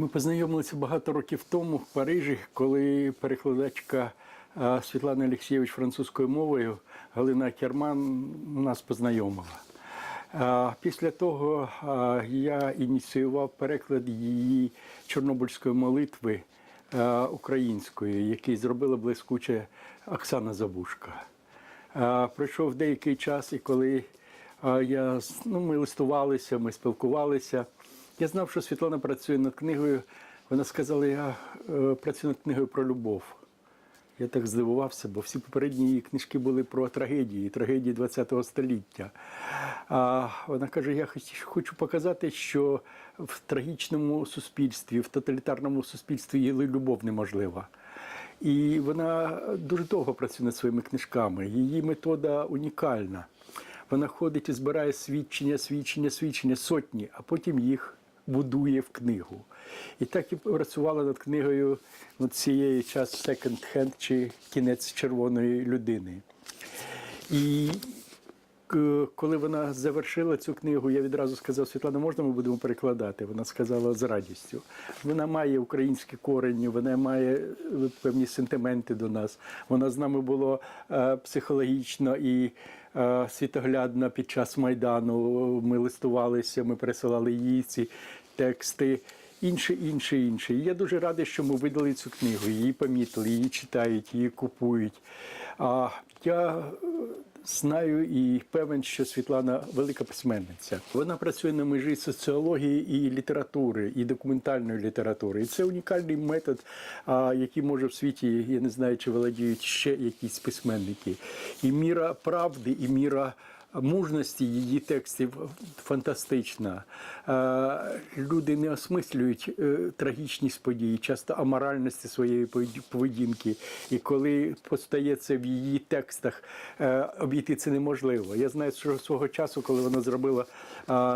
Ми познайомилися багато років тому в Парижі, коли перекладачка Світлана Олексійович французькою мовою Галина Керман нас познайомила. Після того я ініціював переклад її чорнобильської молитви українською, який зробила блискуче Оксана Забушка. Пройшов деякий час, і коли я, ну, ми листувалися, ми спілкувалися. Я знав, що Світлана працює над книгою. Вона сказала, я е, працюю над книгою про любов. Я так здивувався, бо всі попередні її книжки були про трагедії, трагедії ХХ століття. А вона каже: я хоч- хочу показати, що в трагічному суспільстві, в тоталітарному суспільстві є любов неможлива. І вона дуже довго працює над своїми книжками. Її метода унікальна. Вона ходить і збирає свідчення, свідчення, свідчення, сотні, а потім їх будує в книгу. І так і працювала над книгою цієї час second hand чи кінець червоної людини. І коли вона завершила цю книгу, я відразу сказав, Світлана, можна ми будемо перекладати? Вона сказала з радістю. Вона має українські корені, вона має е, певні сентименти до нас. Вона з нами була е, психологічно і світоглядна під час Майдану. Ми листувалися, ми пересилали їй ці тексти. Інше, інше, інше. І я дуже радий, що ми видали цю книгу. Її помітили, її читають, її купують. А я е, знаю і певен, що Світлана велика письменниця. Вона працює на межі соціології і літератури, і документальної літератури. І це унікальний метод, який може в світі, я не знаю, чи володіють ще якісь письменники. І міра правди, і міра. Мужності її текстів фантастична. Е, Люди не осмислюють е, трагічність подій, часто аморальності своєї поведінки. І коли постає це в її текстах, е, обійти це неможливо. Я знаю, що свого часу, коли вона зробила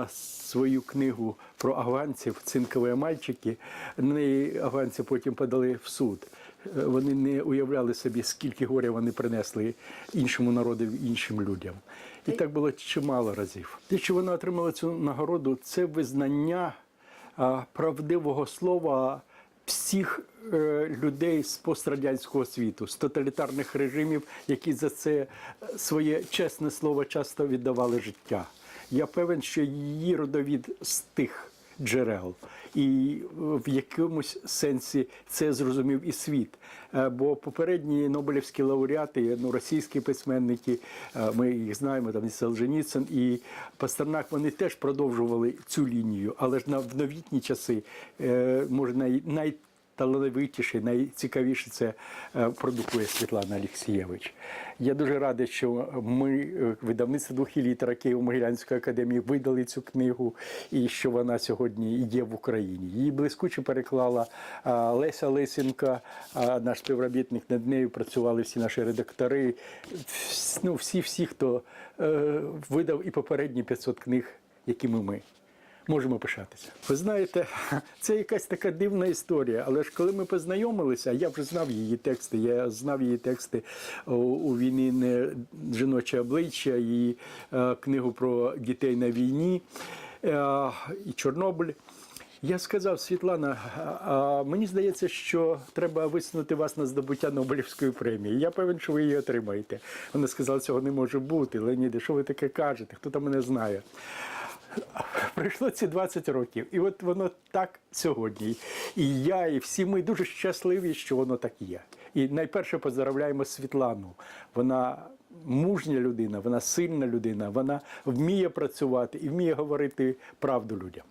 свою книгу про афганців Цинкові мальчики, на неї афганці потім подали в суд. Е, Вони не уявляли собі, скільки горя вони принесли іншому народу, іншим людям. І так було чимало разів. Те, що вона отримала цю нагороду, це визнання правдивого слова всіх е, людей з пострадянського світу, з тоталітарних режимів, які за це е, своє чесне слово часто віддавали життя. Я певен, що її родовід з тих джерел, і е, в якомусь сенсі це зрозумів і світ. Е, Бо попередні Нобелівські лауреати, ну російські письменники, е, ми їх знаємо, там і Солженіцин, і Пастернак, вони теж продовжували цю лінію, але ж в новітні часи може най талановитіше, найцікавіше це е, продукує Світлана Олексієвич. Я дуже радий, що ми, е, видавництво двох літера Києво-Могилянської академії, видали цю книгу і що вона сьогодні є в Україні. Її блискуче переклала Леся Лисенка, наш співробітник над нею працювали всі наші редактори. Ну, всі, всі, хто е, видав і попередні 500 книг, якими ми можемо пишатися. Ви знаєте, це якась така дивна історія. Але ж коли ми познайомилися, я вже знав її тексти. Я знав її тексти у, війні не жіноче обличчя, її е, книгу про дітей на війні е, і Чорнобиль. Я сказав, Світлана, мені здається, що треба висунути вас на здобуття Нобелівської премії. Я певен, що ви її отримаєте. Вона сказала, цього не може бути. Леоніде, що ви таке кажете? Хто там мене знає? Пройшло ці 20 років, і от воно так сьогодні. І я, і всі ми дуже щасливі, що воно так є. І найперше поздравляємо Світлану. Вона мужня людина, вона сильна людина, вона вміє працювати і вміє говорити правду людям.